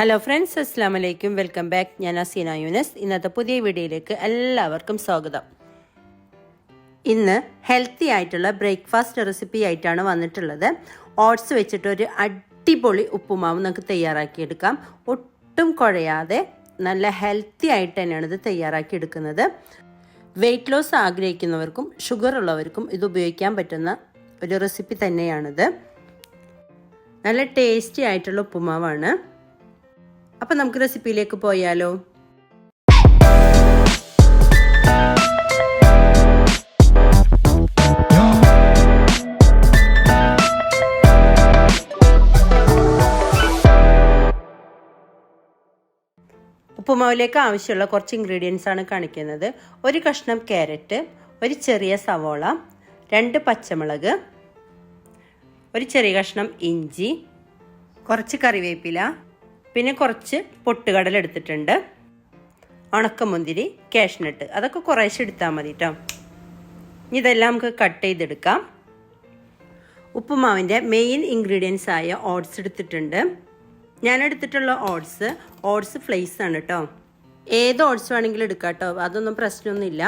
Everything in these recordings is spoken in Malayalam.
ഹലോ ഫ്രണ്ട്സ് അസ്സാം വലൈക്കും വെൽക്കം ബാക്ക് ഞാൻ അസീന യൂനസ്. ഇന്നത്തെ പുതിയ വീഡിയോയിലേക്ക് എല്ലാവർക്കും സ്വാഗതം. ഇന്ന് ഹെൽത്തി ആയിട്ടുള്ള ബ്രേക്ക്ഫാസ്റ്റ് റെസിപ്പി ആയിട്ടാണ് വന്നിട്ടുള്ളത്. ഓട്സ് വെച്ചിട്ട് ഒരു അടിപൊളി ഉപ്പുമാവ് നമുക്ക് തയ്യാറാക്കിയെടുക്കാം. ഒട്ടും കുഴയാതെ നല്ല ഹെൽത്തി ആയിട്ട് തന്നെയാണ് ഇത് തയ്യാറാക്കി എടുക്കുന്നത് വെയിറ്റ് ലോസ് ആഗ്രഹിക്കുന്നവർക്കും ഷുഗർ ഉള്ളവർക്കും ഇത് ഉപയോഗിക്കാൻ പറ്റുന്ന ഒരു റെസിപ്പി തന്നെയാണിത്. നല്ല ടേസ്റ്റി ആയിട്ടുള്ള ഉപ്പുമാവാണ്. അപ്പം നമുക്ക് റെസിപ്പിയിലേക്ക് പോയാലോ? ഉപ്പുമാവിലേക്ക് ആവശ്യമുള്ള കുറച്ച് ഇൻഗ്രീഡിയൻസ് ആണ് കാണിക്കുന്നത്. ഒരു കഷ്ണം ക്യാരറ്റ് ഒരു ചെറിയ സവോള രണ്ട് പച്ചമുളക് ഒരു ചെറിയ കഷ്ണം ഇഞ്ചി കുറച്ച് കറിവേപ്പില പിന്നെ കുറച്ച് പൊട്ടുകടല എടുത്തിട്ടുണ്ട്. ഉണക്കമുന്തിരി കാഷ്നട്ട് അതൊക്കെ കുറേശ്ശെ എടുത്താൽ മതി കേട്ടോ ഇതെല്ലാം നമുക്ക് കട്ട് ചെയ്തെടുക്കാം. ഉപ്പുമാവിന്റെ മെയിൻ ഇൻഗ്രീഡിയൻസ് ആയ ഓട്സ് എടുത്തിട്ടുണ്ട്. ഞാൻ എടുത്തിട്ടുള്ള ഓട്സ് ഓട്സ് ഫ്ലേസ് ആണ് കേട്ടോ ഏത് ഓട്സ് വേണമെങ്കിലും എടുക്കാം കേട്ടോ അതൊന്നും പ്രശ്നമൊന്നുമില്ല.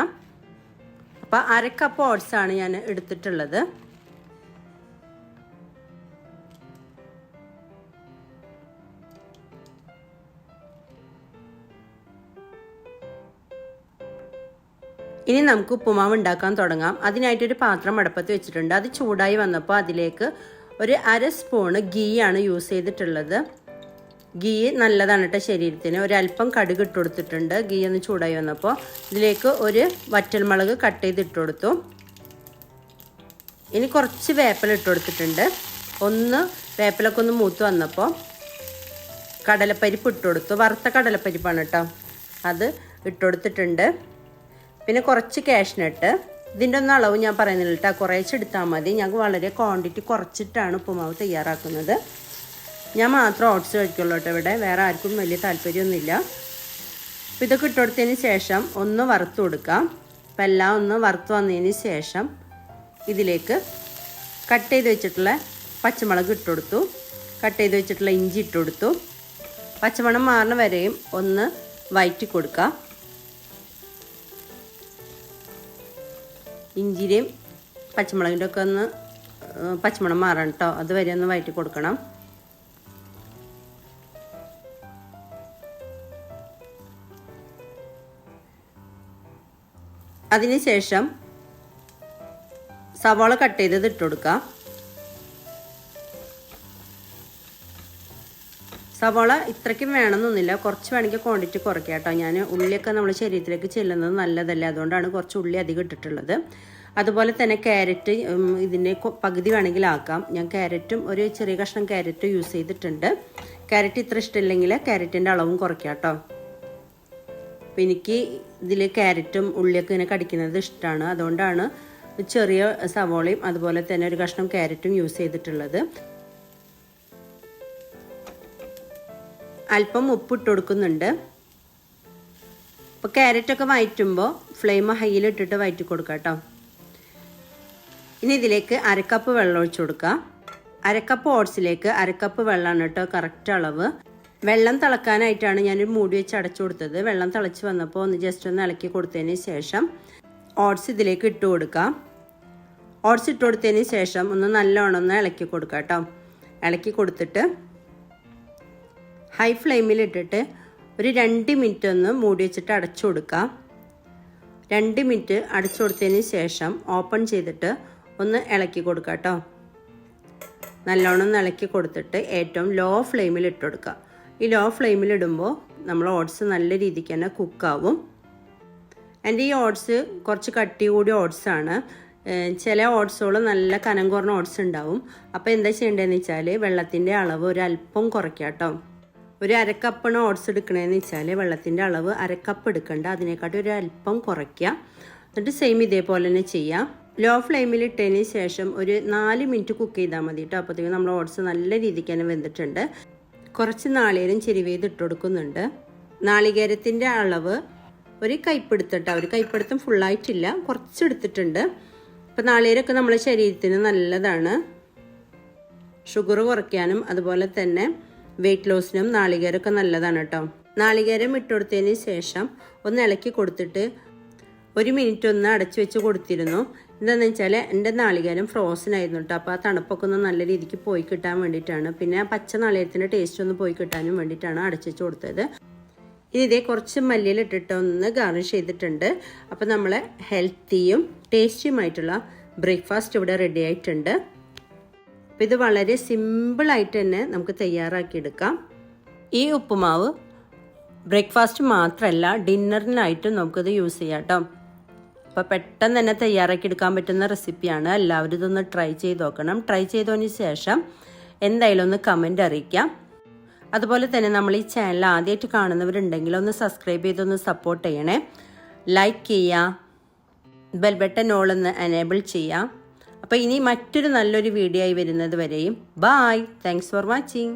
അപ്പോൾ അര കപ്പ് ഓട്സ് ആണ് ഞാൻ എടുത്തിട്ടുള്ളത്. ഇനി നമുക്ക് ഉപ്പുമാവ് ഉണ്ടാക്കാൻ തുടങ്ങാം. അതിനായിട്ടൊരു പാത്രം അടുപ്പത്ത് വെച്ചിട്ടുണ്ട്. അത് ചൂടായി വന്നപ്പോൾ അതിലേക്ക് ഒരു അര സ്പൂണ് ഗീ ആണ് യൂസ് ചെയ്തിട്ടുള്ളത്. ഗീ നല്ലതാണ് കേട്ടോ ശരീരത്തിന്. ഒരല്പം കടുക് ഇട്ട് കൊടുത്തിട്ടുണ്ട്. ഗീ ഒന്ന് ചൂടായി വന്നപ്പോൾ ഇതിലേക്ക് ഒരു വറ്റൽമുളക് കട്ട് ചെയ്ത് ഇട്ട് കൊടുത്തു. ഇനി കുറച്ച് വേപ്പില ഇട്ട് കൊടുത്തിട്ടുണ്ട്. ഒന്ന് വേപ്പിലൊക്കെ ഒന്ന് മൂത്ത് വന്നപ്പോൾ കടലപ്പരിപ്പ് ഇട്ട് കൊടുത്തു. വറുത്ത കടലപ്പരിപ്പാണ് കേട്ടോ അത് ഇട്ട് കൊടുത്തിട്ടുണ്ട്. പിന്നെ കുറച്ച് കാഷ്നട്ട് ഇതിന്റെ ഒന്നും അളവ് ഞാൻ പറയുന്നില്ല കേട്ടോ കുറേശ്ശെ എടുത്താൽ മതി. ഞങ്ങൾക്ക് വളരെ ക്വാണ്ടിറ്റി കുറച്ചിട്ടാണ് ഉപ്പുമാവ് തയ്യാറാക്കുന്നത്. ഞാൻ മാത്രം ഓട്സ് കഴിക്കുള്ളൂ കേട്ടോ ഇവിടെ. വേറെ ആർക്കും വലിയ താല്പര്യമൊന്നുമില്ല. അപ്പോൾ ഇതൊക്കെ ഇട്ടുകൊടുത്തതിന് ശേഷം ഒന്ന് വറുത്ത് കൊടുക്കാം. അപ്പം എല്ലാം ഒന്ന് വറുത്ത് വന്നതിന് ശേഷം ഇതിലേക്ക് കട്ട് ചെയ്ത് വെച്ചിട്ടുള്ള പച്ചമുളക് ഇട്ടുകൊടുത്തു കട്ട് ചെയ്ത് വെച്ചിട്ടുള്ള ഇഞ്ചി ഇട്ടുകൊടുത്തു പച്ചമണം മാറുന്ന വരെയും ഒന്ന് വയറ്റി കൊടുക്കുക ഇഞ്ചിരിയും പച്ചമുളകിന്റെ ഒക്കെ ഒന്ന് പച്ചമുളക് മാറണം കേട്ടോ അതുവരെ ഒന്ന് വയറ്റി കൊടുക്കണം. അതിനുശേഷം സവാള കട്ട് ചെയ്തത് ഇട്ട് കൊടുക്കുക സവാള ഇത്രയ്ക്കും വേണമെന്നൊന്നുമില്ല. കുറച്ച് വേണമെങ്കിൽ ക്വാണ്ടിറ്റി കുറയ്ക്കാം കേട്ടോ. ഞാൻ ഉള്ളിയൊക്കെ നമ്മുടെ ശരീരത്തിലേക്ക് ചെല്ലുന്നത് നല്ലതല്ല? അതുകൊണ്ടാണ് കുറച്ച് ഉള്ളി അധികം ഇട്ടിട്ടുള്ളത്. അതുപോലെ തന്നെ ക്യാരറ്റ് ഇതിന്റെ പകുതി വേണമെങ്കിൽ ആക്കാം. ഞാൻ ക്യാരറ്റും ഒരു ചെറിയ കഷ്ണം ക്യാരറ്റ് യൂസ് ചെയ്തിട്ടുണ്ട്. ക്യാരറ്റ് ഇത്ര ഇഷ്ടമില്ലെങ്കിൽ ക്യാരറ്റിന്റെ അളവും കുറയ്ക്കാം കേട്ടോ. അപ്പോൾ എനിക്ക് ഇതിൽ ക്യാരറ്റും ഉള്ളിയൊക്കെ ഇങ്ങനെ കടിക്കുന്നത് ഇഷ്ടമാണ്. അതുകൊണ്ടാണ് ചെറിയ സവോളയും അതുപോലെ തന്നെ ഒരു കഷ്ണം ക്യാരറ്റും യൂസ് ചെയ്തിട്ടുള്ളത്. അല്പം ഉപ്പിട്ട് കൊടുക്കുന്നുണ്ട് അപ്പോൾ ക്യാരറ്റൊക്കെ വയറ്റുമ്പോൾ ഫ്ലെയിം ഹൈയിലിട്ടിട്ട് വയറ്റി കൊടുക്കുക കേട്ടോ. ഇനി ഇതിലേക്ക് അരക്കപ്പ് വെള്ളം ഒഴിച്ചു കൊടുക്കുക. അരക്കപ്പ് ഓട്സിലേക്ക് അരക്കപ്പ് വെള്ളമാണ് കേട്ടോ കറക്റ്റ് അളവ്. വെള്ളം തിളക്കാനായിട്ടാണ് ഞാനൊരു മൂടി വെച്ച് അടച്ചു കൊടുത്തത്. വെള്ളം തിളച്ച് വന്നപ്പോൾ ഒന്ന് ജസ്റ്റ് ഒന്ന് ഇളക്കി കൊടുത്തതിന് ശേഷം ഓട്സ് ഇതിലേക്ക് ഇട്ട് കൊടുക്കാം. ഓട്സ് ഇട്ട് കൊടുത്തതിന് ശേഷം ഒന്ന് നല്ലോണം ഒന്ന് ഇളക്കി കൊടുക്കാം കേട്ടോ. ഇളക്കി കൊടുത്തിട്ട് ഹൈ ഫ്ലെയിമിൽ ഇട്ടിട്ട് ഒരു രണ്ട് മിനിറ്റ് ഒന്ന് മൂടി വെച്ചിട്ട് അടച്ചു കൊടുക്കാം രണ്ട് മിനിറ്റ് അടച്ചു കൊടുത്തതിന് ശേഷം ഓപ്പൺ ചെയ്തിട്ട് ഒന്ന് ഇളക്കി കൊടുക്കാം കേട്ടോ നല്ലോണം ഒന്ന് ഇളക്കി കൊടുത്തിട്ട് ഏറ്റവും ലോ ഫ്ലെയിമിൽ ഇട്ട് കൊടുക്കുക. ഈ ലോ ഫ്ലെയിമിൽ ഇടുമ്പോൾ നമ്മൾ ഓട്സ് നല്ല രീതിക്ക് തന്നെ കുക്കാവും എന്റെ ഈ ഓട്സ് കുറച്ച് കട്ടി കൂടിയ ഓട്സാണ് ചില ഓട്സുകൾ നല്ല കനം കുറഞ്ഞ ഓട്സ് ഉണ്ടാവും. അപ്പോൾ എന്താ ചെയ്യേണ്ടതെന്ന് വെച്ചാൽ വെള്ളത്തിന്റെ അളവ് ഒരല്പം കുറയ്ക്കാം കേട്ടോ ഒരു അരക്കപ്പാണ് ഓട്സ് എടുക്കണേന്ന് വെച്ചാൽ വെള്ളത്തിന്റെ അളവ് അരക്കപ്പ് എടുക്കണ്ട. അതിനെക്കാട്ടി ഒരു അല്പം കുറയ്ക്കുക. എന്നിട്ട് സെയിം ഇതേപോലെ തന്നെ ചെയ്യാം. ലോ ഫ്ലെയിമിൽ ഇട്ടതിന് ശേഷം ഒരു നാല് മിനിറ്റ് കുക്ക് ചെയ്താൽ മതി കേട്ടോ അപ്പോഴത്തേക്കും നമ്മൾ ഓട്സ് നല്ല രീതിക്ക് തന്നെ വെന്തിട്ടുണ്ട്. കുറച്ച് നാളികേരം ചെരുവേത് ഇട്ട് കൊടുക്കുന്നുണ്ട്. നാളികേരത്തിന്റെ അളവ് ഒരു കൈപ്പെടുത്തിട്ട് ഒരു കൈപ്പെടുത്തം ഫുള്ളായിട്ടില്ല കുറച്ചെടുത്തിട്ടുണ്ട്. ഇപ്പം നാളികേരമൊക്കെ നമ്മുടെ ശരീരത്തിന് നല്ലതാണ്. ഷുഗർ കുറയ്ക്കാനും അതുപോലെ തന്നെ വെയിറ്റ് ലോസിനും നാളികേരമൊക്കെ നല്ലതാണ് കേട്ടോ. നാളികേരം ഇട്ടുകൊടുത്തതിന് ശേഷം ഒന്ന് ഇളക്കി കൊടുത്തിട്ട് ഒരു മിനിറ്റ് ഒന്ന് അടച്ചു വെച്ച് കൊടുത്തിരുന്നു. എന്താണെന്ന് വെച്ചാൽ എന്റെ നാളികേരം ഫ്രോസൺ ആയിരുന്നു കേട്ടോ. അപ്പോൾ ആ തണുപ്പൊക്കെ ഒന്ന് നല്ല രീതിക്ക് പോയി കിട്ടാൻ വേണ്ടിയിട്ടാണ്. പിന്നെ ആ പച്ച നാളികേരത്തിന്റെ ടേസ്റ്റ് ഒന്ന് പോയി കിട്ടാനും വേണ്ടിയിട്ടാണ് അടച്ചു വെച്ച് കൊടുത്തത്. ഇനി ഇതേ കുറച്ച് മല്ലിയിലിട്ടിട്ട് ഒന്ന് ഗാർണിഷ് ചെയ്തിട്ടുണ്ട്. അപ്പോൾ നമ്മൾ ഹെൽത്തിയും ടേസ്റ്റിയുമായിട്ടുള്ള ബ്രേക്ക്ഫാസ്റ്റ് ഇവിടെ റെഡി ആയിട്ടുണ്ട്. അപ്പോൾ ഇത് വളരെ സിമ്പിളായിട്ട് തന്നെ നമുക്ക് തയ്യാറാക്കിയെടുക്കാം. ഈ ഉപ്പുമാവ് ബ്രേക്ക്ഫാസ്റ്റ് മാത്രമല്ല ഡിന്നറിനായിട്ടും നമുക്കിത് യൂസ് ചെയ്യാം കേട്ടോ അപ്പോൾ പെട്ടെന്ന് തന്നെ തയ്യാറാക്കി എടുക്കാൻ പറ്റുന്ന റെസിപ്പിയാണ് എല്ലാവരും ഇതൊന്ന് ട്രൈ ചെയ്ത് നോക്കണം. ട്രൈ ചെയ്തതിന് ശേഷം എന്തായാലും ഒന്ന് കമന്റ് അറിയിക്കാം. അതുപോലെ തന്നെ നമ്മൾ ഈ ചാനൽ ആദ്യമായിട്ട് കാണുന്നവരുണ്ടെങ്കിൽ ഒന്ന് സബ്സ്ക്രൈബ് ചെയ്തൊന്ന് സപ്പോർട്ട് ചെയ്യണേ. ലൈക്ക് ചെയ്യുക ബെൽബട്ടൻ ഓൾ ഒന്ന് എനേബിൾ ചെയ്യാം. അപ്പോൾ ഇനി മറ്റൊരു നല്ലൊരു വീഡിയോ ആയി വരുന്നത് വരെയും ബായ് താങ്ക്സ് ഫോർ വാച്ചിങ്